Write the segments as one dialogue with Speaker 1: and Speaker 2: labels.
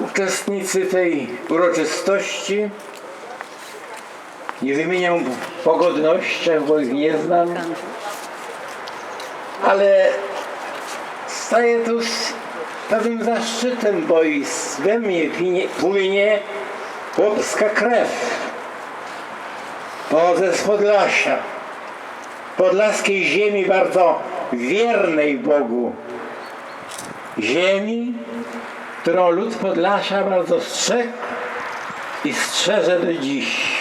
Speaker 1: uczestnicy tej uroczystości. Nie wymieniam po godnościach, bo ich nie znam, ale staję tu z pewnym zaszczytem, bo i we mnie płynie chłopska krew. Pochodzę z Podlasia, podlaskiej ziemi bardzo wiernej Bogu. Ziemi, którą lud Podlasia bardzo strzegł i strzeże do dziś.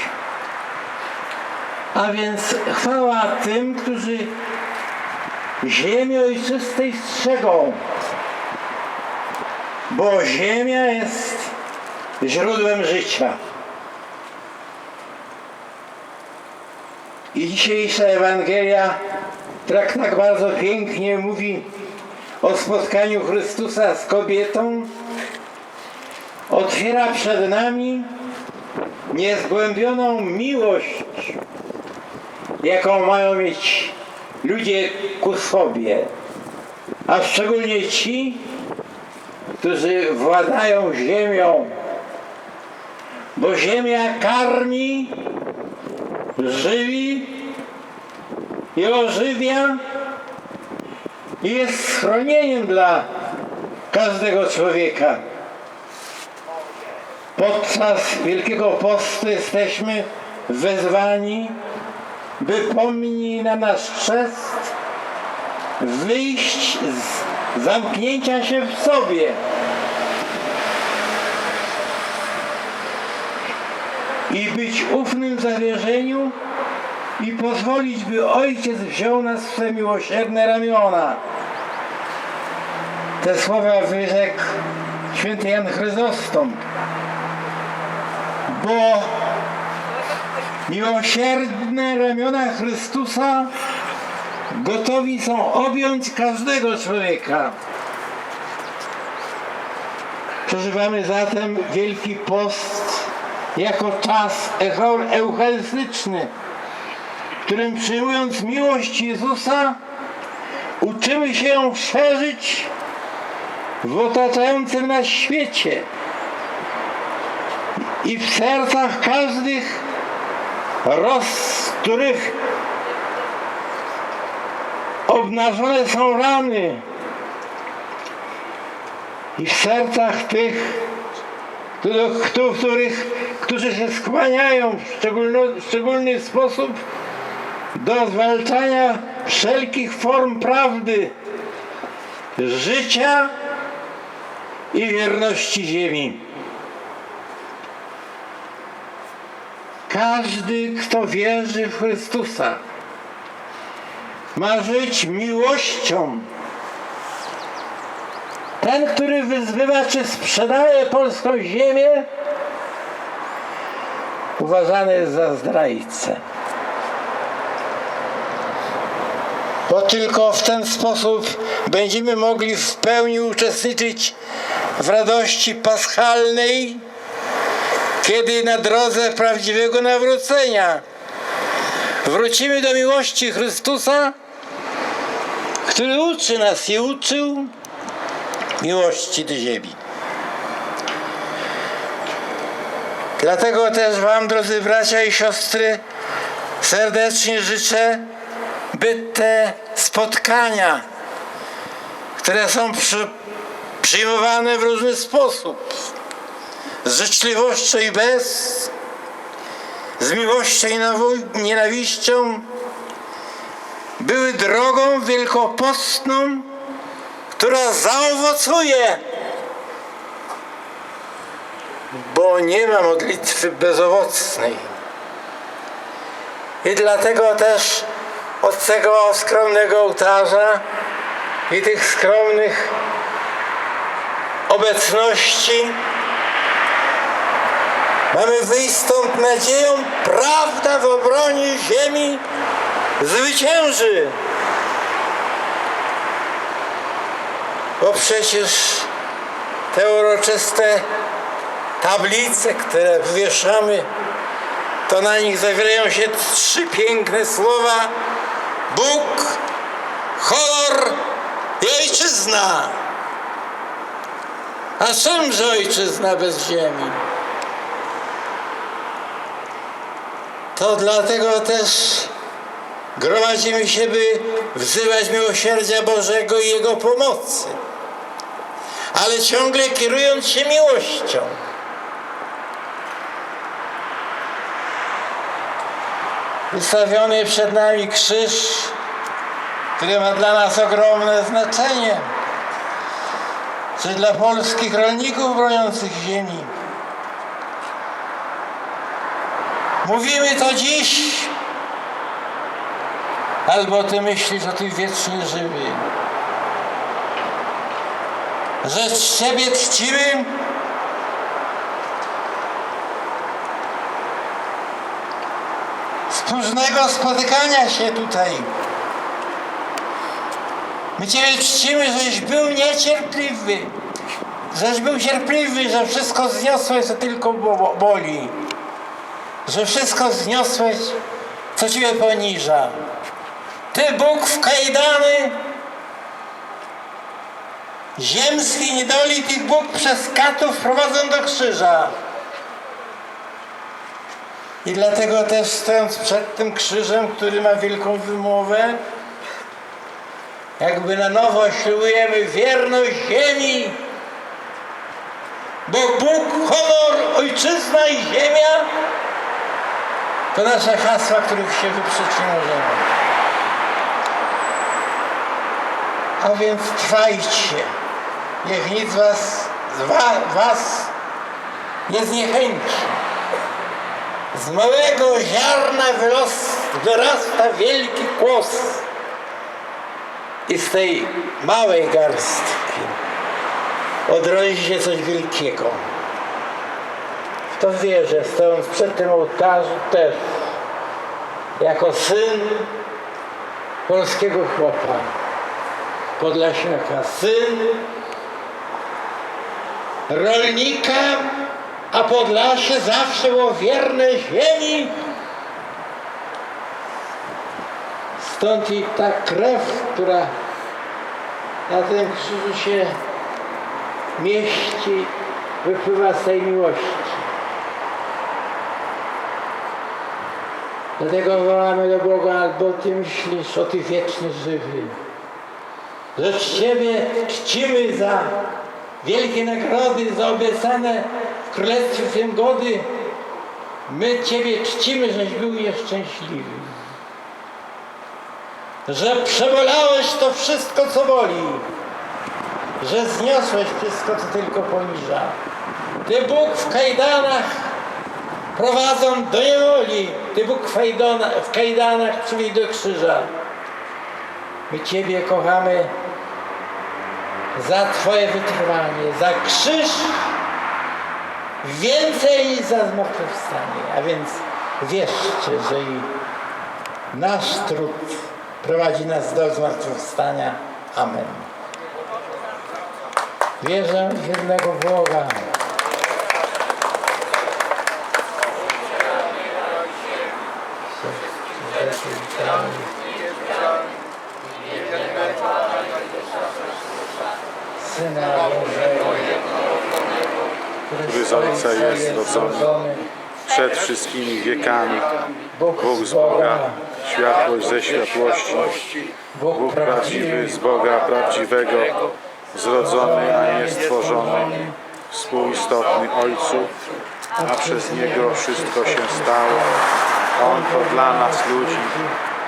Speaker 1: A więc chwała tym, którzy ziemi ojczystej strzegą, bo ziemia jest źródłem życia. I dzisiejsza Ewangelia tak, tak bardzo pięknie mówi o spotkaniu Chrystusa z kobietą. Otwiera przed nami niezgłębioną miłość, jaką mają mieć ludzie ku sobie, a szczególnie ci, którzy władają ziemią, bo ziemia karmi, żywi i ożywia i jest schronieniem dla każdego człowieka. Podczas Wielkiego Postu jesteśmy wezwani, by pomni na nasz chrzest wyjść z zamknięcia się w sobie. I być ufnym zawierzeniu i pozwolić, by Ojciec wziął nas w swe miłosierne ramiona. Te słowa wyrzekł święty Jan Chryzostom. Bo miłosierne ramiona Chrystusa gotowi są objąć każdego człowieka. Przeżywamy zatem Wielki Post jako czas eucharystyczny, którym przyjmując miłość Jezusa uczymy się ją szerzyć w otaczającym nas świecie i w sercach każdych, roz których obnażone są rany i w sercach tych, których, którzy się skłaniają w w szczególny sposób do zwalczania wszelkich form prawdy, życia i wierności ziemi. Każdy, kto wierzy w Chrystusa, ma żyć miłością. Ten, który wyzbywa czy sprzedaje polską ziemię, uważany jest za zdrajcę. Bo tylko w ten sposób będziemy mogli w pełni uczestniczyć w radości paschalnej, kiedy na drodze prawdziwego nawrócenia wrócimy do miłości Chrystusa, który uczy nas i uczył miłości do ziemi. Dlatego też Wam, drodzy bracia i siostry, serdecznie życzę, by te spotkania, które są przy, przyjmowane w różny sposób, z życzliwością i bez, z miłością i nienawiścią, były drogą wielkopostną, która zaowocuje, bo nie ma modlitwy bezowocnej. I dlatego też od tego skromnego ołtarza i tych skromnych obecności mamy wyjść stąd nadzieją, prawda w obronie ziemi zwycięży. Bo przecież te uroczyste tablice, które wieszamy, to na nich zawierają się trzy piękne słowa Bóg, honor i ojczyzna. A czymże ojczyzna bez ziemi? To dlatego też gromadzimy się, by wzywać miłosierdzia Bożego i Jego pomocy, ale ciągle kierując się miłością. Wystawiony przed nami krzyż, który ma dla nas ogromne znaczenie, czy dla polskich rolników broniących ziemi. Mówimy to dziś, albo ty myślisz o tym wiecznie żywy. Że z ciebie czcimy z próżnego spotykania się tutaj. My Ciebie czcimy, żeś był niecierpliwy. Żeś był cierpliwy, że wszystko zniosłeś, co tylko bo- boli. Że wszystko zniosłeś, co Ciebie poniża. Ty Bóg w kajdany ziemski niedoli tych Bóg przez katów prowadzą do krzyża. I dlatego też stojąc przed tym krzyżem, który ma wielką wymowę, jakby na nowo ślubujemy wierność ziemi, bo Bóg, honor, ojczyzna i ziemia to nasze hasła, których się możemy. A więc trwajcie, niech nic was, was nie zniechęci. Z małego ziarna wyrasta wielki kłos. I z tej małej garstki odrodzi się coś wielkiego. To wierzę, stojąc przed tym ołtarzem też, jako syn polskiego chłopa, podlasiaka, syn rolnika, a Podlasie zawsze było wierne ziemi. Stąd i ta krew, która na tym krzyżu się mieści, wypływa z tej miłości. Dlatego wołamy do Boga, albo Ty myślisz o Ty wiecznie żywy. Że Ciebie czcimy za wielkie nagrody, za obiecane w Królestwie tym gody. My Ciebie czcimy, żeś był nieszczęśliwy. Że przebolałeś to wszystko, co boli. Że zniosłeś wszystko, co tylko poniża. Ty Bóg w kajdanach prowadzą do niewoli. Ty Bóg w, kajdana, w kajdanach przywij do krzyża. My Ciebie kochamy za Twoje wytrwanie, za krzyż więcej niż za zmartwychwstanie. A więc wierzcie, że i nasz trud prowadzi nas do zmartwychwstania. Amen. Wierzę w jednego Boga. Syna Bożego,
Speaker 2: który z Ojca jest rodzony przed wszystkimi wiekami. Bóg z Boga, światłość ze światłości, Bóg prawdziwy. z Boga prawdziwego, zrodzony, a nie stworzony, współistotny Ojcu, a przez Niego wszystko się stało. On to dla nas ludzi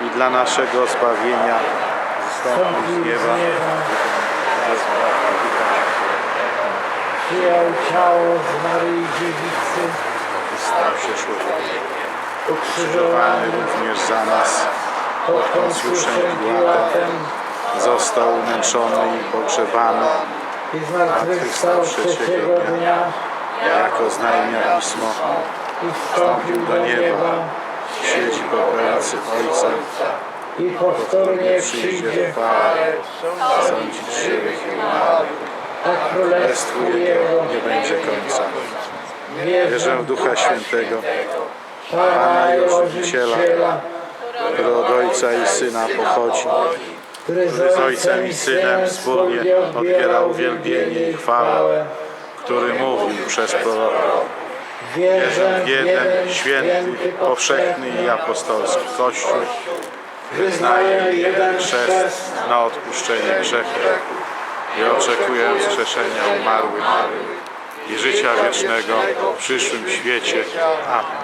Speaker 2: i dla naszego zbawienia. Zstąpił z nieba.
Speaker 1: Przyjął ciało z Maryi Dziewicy,
Speaker 2: Stał się człowiekiem.
Speaker 1: ukrzyżowany
Speaker 2: Krzyżowany również za nas.
Speaker 1: pod Poncjuszem Piłatem
Speaker 2: został umęczony i pogrzebany,
Speaker 1: i zmartwychwstał trzeciego dnia.
Speaker 2: jako znajmia pismo,
Speaker 1: i wstąpił do nieba.
Speaker 2: siedzi po prawicy Ojca,
Speaker 1: i powtórnie przyjdzie
Speaker 2: sądzić żywych i umarłych.
Speaker 1: a królestwu Jego
Speaker 2: nie będzie końca. Wierzę w Ducha Świętego,
Speaker 1: Pana i Ożywiciela,
Speaker 2: który od Ojca i Syna pochodzi, który z Ojcem i Synem wspólnie odbiera uwielbienie i chwałę, który mówił przez proroka.
Speaker 1: Wierzę
Speaker 2: w jeden święty, powszechny i apostolski Kościół. Wyznaję jeden chrzest na odpuszczenie grzechów i oczekuję wskrzeszenia umarłych i życia wiecznego w przyszłym świecie. Amen.